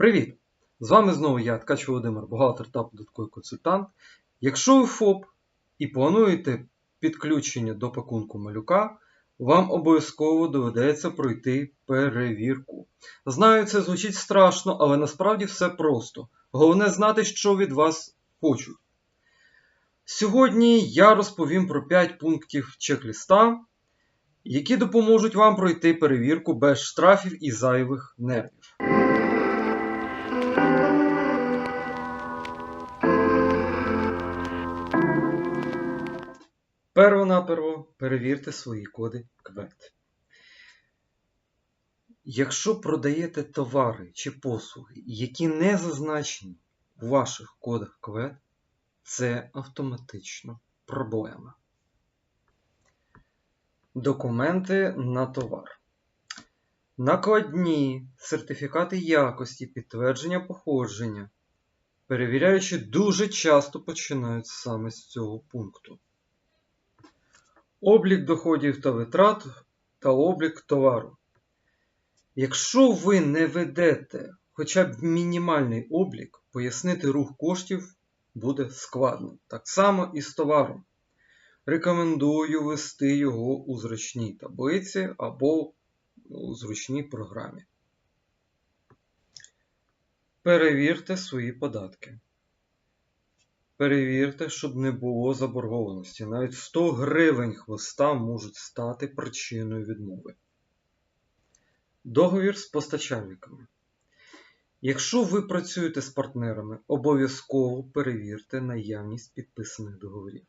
Привіт! З вами знову я, Ткач Володимир, бухгалтер та податковий консультант. Якщо ви ФОП і плануєте підключення до пакунку малюка, вам обов'язково доведеться пройти перевірку. Знаю, це звучить страшно, але насправді все просто. Головне знати, що від вас хочуть. Сьогодні я розповім про 5 пунктів чек-ліста, які допоможуть вам пройти перевірку без штрафів і зайвих нервів. Перво-наперво перевірте свої коди КВЕД. Якщо продаєте товари чи послуги, які не зазначені у ваших кодах КВЕД, це автоматично проблема. Документи на товар. Накладні сертифікати якості, підтвердження походження. Перевіряючи дуже часто починають саме з цього пункту. Облік доходів та витрат та облік товару. Якщо ви не ведете хоча б мінімальний облік, пояснити рух коштів буде складно. Так само і з товаром. Рекомендую вести його у зручній таблиці або у зручній програмі. Перевірте свої податки. Перевірте, щоб не було заборгованості. Навіть 100 гривень хвоста можуть стати причиною відмови. Договір з постачальниками. Якщо ви працюєте з партнерами, обов'язково перевірте наявність підписаних договорів.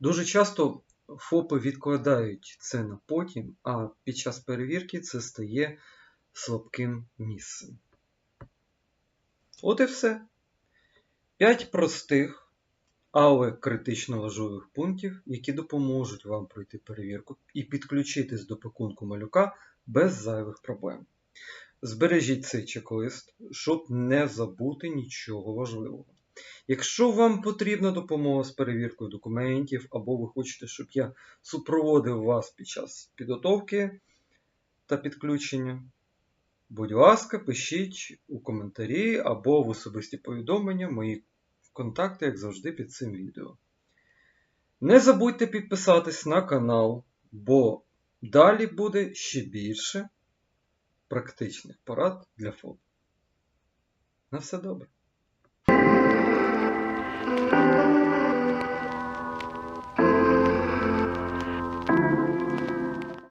Дуже часто ФОПи відкладають це на потім, а під час перевірки це стає слабким місцем. От і все. 5 простих, але критично важливих пунктів, які допоможуть вам пройти перевірку і підключитись до пакунку малюка без зайвих проблем. Збережіть цей чек-лист, щоб не забути нічого важливого. Якщо вам потрібна допомога з перевіркою документів, або ви хочете, щоб я супроводив вас під час підготовки та підключення, будь ласка, пишіть у коментарі або в особисті повідомлення мої контакти, як завжди, під цим відео. Не забудьте підписатись на канал, бо далі буде ще більше практичних порад для ФОП. На все добре.